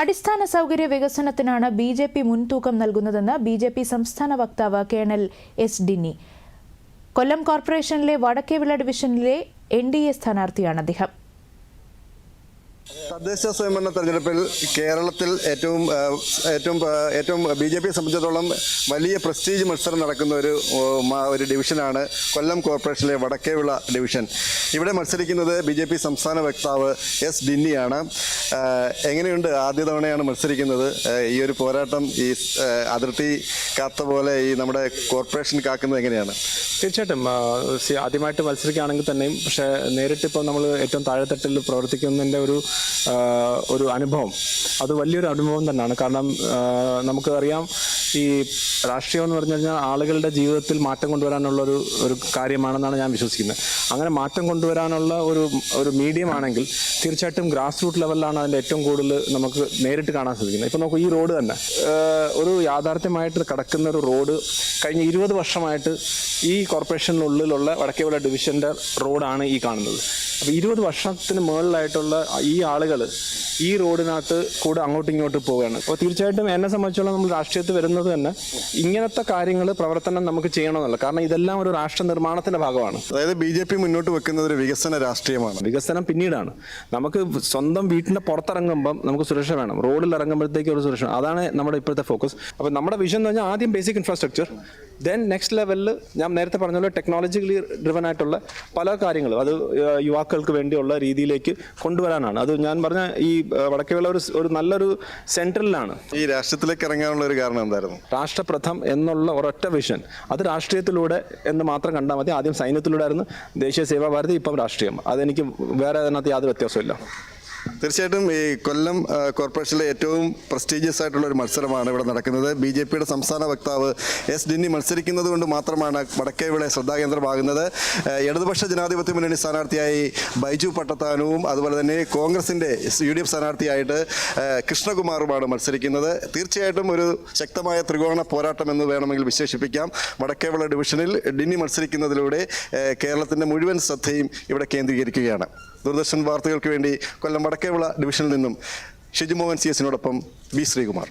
അടിസ്ഥാന സൗകര്യ വികസനത്തിനാണ് B J P മുൻതൂക്കം നൽകുന്നതെന്ന് ബി ജെ പി സംസ്ഥാന വക്താവ് കേണൽ എസ് ഡിന്നി. കൊല്ലം കോർപ്പറേഷനിലെ വടക്കേവിള ഡിവിഷനിലെ എൻ ഡി എ സ്ഥാനാർത്ഥിയാണ് അദ്ദേഹം. തദ്ദേശ സ്വയംഭരണ തെരഞ്ഞെടുപ്പിൽ കേരളത്തിൽ ഏറ്റവും ഏറ്റവും ഏറ്റവും ബി ജെ പിയെ സംബന്ധിച്ചിടത്തോളം വലിയ പ്രസ്റ്റീജ് മത്സരം നടക്കുന്ന ഒരു ഒരു ഡിവിഷനാണ് കൊല്ലം കോർപ്പറേഷനിലെ വടക്കേവിള ഡിവിഷൻ. ഇവിടെ മത്സരിക്കുന്നത് ബി ജെ പി സംസ്ഥാന വക്താവ് എസ് ഡിന്നിയാണ്. എങ്ങനെയുണ്ട് ആദ്യ തവണയാണ് മത്സരിക്കുന്നത്? ഈ ഒരു പോരാട്ടം ഈ അതിർത്തി കാത്ത പോലെ ഈ നമ്മുടെ കോർപ്പറേഷൻ കാക്കുന്നത് എങ്ങനെയാണ്? തീർച്ചയായിട്ടും ആദ്യമായിട്ട് മത്സരിക്കുകയാണെങ്കിൽ തന്നെയും പക്ഷേ നേരിട്ട് ഇപ്പോൾ നമ്മൾ ഏറ്റവും താഴെത്തട്ടിൽ പ്രവർത്തിക്കുന്നതിന്റെ ഒരു ഒരു അനുഭവം. അത് വലിയൊരു അനുഭവം തന്നെയാണ്. കാരണം നമുക്ക് അറിയാം ഈ രാഷ്ട്രീയം എന്ന് പറഞ്ഞു കഴിഞ്ഞാൽ ആളുകളുടെ ജീവിതത്തിൽ മാറ്റം കൊണ്ടുവരാനുള്ള ഒരു ഒരു കാര്യമാണെന്നാണ് ഞാൻ വിശ്വസിക്കുന്നത്. അങ്ങനെ മാറ്റം കൊണ്ടുവരാനുള്ള ഒരു ഒരു മീഡിയം ആണെങ്കിൽ തീർച്ചയായിട്ടും ഗ്രാസ് റൂട്ട് ലെവലിലാണ് അതിന്റെ ഏറ്റവും കൂടുതൽ നമുക്ക് നേരിട്ട് കാണാൻ സാധിക്കുന്നത്. ഇപ്പോൾ നോക്കൂ ഈ റോഡ് തന്നെ. ഒരു യാഥാർത്ഥ്യമായിട്ട് കിടക്കുന്ന ഒരു റോഡ് കഴിഞ്ഞ ഇരുപത് വർഷമായിട്ട് ഈ കോർപ്പറേഷനുള്ളിലുള്ള വടക്കേവിള ഡിവിഷന്റെ റോഡാണ് ഈ കാണുന്നത്. അപ്പോൾ ഇരുപത് വർഷത്തിന് മുകളിലായിട്ടുള്ള ഈ ആളുകൾ ഈ റോഡിനകത്ത് കൂടെ അങ്ങോട്ടും ഇങ്ങോട്ടും പോവുകയാണ്. അപ്പോൾ തീർച്ചയായിട്ടും എന്നെ സംബന്ധിച്ചോളം നമ്മൾ രാഷ്ട്രീയത്തിൽ വരുന്നത് തന്നെ ഇങ്ങനത്തെ കാര്യങ്ങൾ പ്രവർത്തനം നമുക്ക് ചെയ്യണമെന്നല്ല. കാരണം ഇതെല്ലാം ഒരു രാഷ്ട്ര നിർമ്മാണത്തിന്റെ ഭാഗമാണ്. അതായത് ബി ജെ പി മുന്നോട്ട് വെക്കുന്നത് ഒരു വികസന രാഷ്ട്രീയമാണ്. വികസനം പിന്നീടാണ്. നമുക്ക് സ്വന്തം വീട്ടിന്റെ പുറത്തിറങ്ങുമ്പം നമുക്ക് സുരക്ഷ വേണം. റോഡിൽ ഇറങ്ങുമ്പോഴത്തേക്ക് ഒരു സുരക്ഷ അതാണ് നമ്മുടെ ഇപ്പോഴത്തെ ഫോക്കസ്. അപ്പോൾ നമ്മുടെ വിഷൻ എന്ന് പറഞ്ഞാൽ ആദ്യം ബേസിക് ഇൻഫ്രാസ്ട്രക്ചർ ദെൻ നെക്സ്റ്റ് ലെവലിൽ ഞാൻ നേരത്തെ പറഞ്ഞ പോലെ ടെക്നോളജിക്കലി ഡ്രിവൻ ആയിട്ടുള്ള പല കാര്യങ്ങളും. അത് യുവാക്കൾക്ക് വേണ്ടിയുള്ള രീതിയിലേക്ക് കൊണ്ടുവരാനാണ്. അത് ഞാൻ പറഞ്ഞ ഈ വടക്കേ വടക്കേവിള ഒരു ഒരു നല്ലൊരു സെൻട്രലിലാണ് ഈ രാഷ്ട്രീയത്തിലേക്ക് ഇറങ്ങാനുള്ള ഒരു കാരണം എന്തായിരുന്നു? രാഷ്ട്രപ്രഥം എന്നുള്ള ഒരൊറ്റ വിഷൻ അത് രാഷ്ട്രീയത്തിലൂടെ എന്ന് മാത്രം കണ്ടാൽ മതി. ആദ്യം സൈന്യത്തിലൂടെ ആയിരുന്നു. ദേശീയ സേവാ ഭാരതി ഇപ്പം രാഷ്ട്രീയം. അതെനിക്ക് വേറെ അതിനകത്ത് യാതൊരു വ്യത്യാസമില്ല തീർച്ചയായിട്ടും ഈ കൊല്ലം കോർപ്പറേഷനിലെ ഏറ്റവും പ്രസ്റ്റീജിയസ് ആയിട്ടുള്ള ഒരു മത്സരമാണ് ഇവിടെ നടക്കുന്നത്. ബി ജെ പിയുടെ സംസ്ഥാന വക്താവ് എസ് ഡിന്നി മത്സരിക്കുന്നത് കൊണ്ട് മാത്രമാണ് വടക്കേവിളെ ശ്രദ്ധാകേന്ദ്രമാകുന്നത്. ഇടതുപക്ഷ ജനാധിപത്യ മുന്നണി സ്ഥാനാർത്ഥിയായി ബൈജു പട്ടത്താനവും അതുപോലെ തന്നെ കോൺഗ്രസിന്റെ യു ഡി എഫ് സ്ഥാനാർത്ഥിയായിട്ട് കൃഷ്ണകുമാറുമാണ് മത്സരിക്കുന്നത്. തീർച്ചയായിട്ടും ഒരു ശക്തമായ ത്രികോണ പോരാട്ടം എന്ന് വേണമെങ്കിൽ വിശേഷിപ്പിക്കാം. വടക്കേവിള ഡിവിഷനിൽ ഡിന്നി മത്സരിക്കുന്നതിലൂടെ കേരളത്തിന്റെ മുഴുവൻ ശ്രദ്ധയും ഇവിടെ കേന്ദ്രീകരിക്കുകയാണ്. ദൂരദർശൻ വാർത്തകൾക്ക് വേണ്ടി കൊല്ലം വടക്കേവിള ഡിവിഷനിൽ നിന്നും ഷിജുമോഹൻ സി എസിനോടൊപ്പം ബി ശ്രീകുമാർ.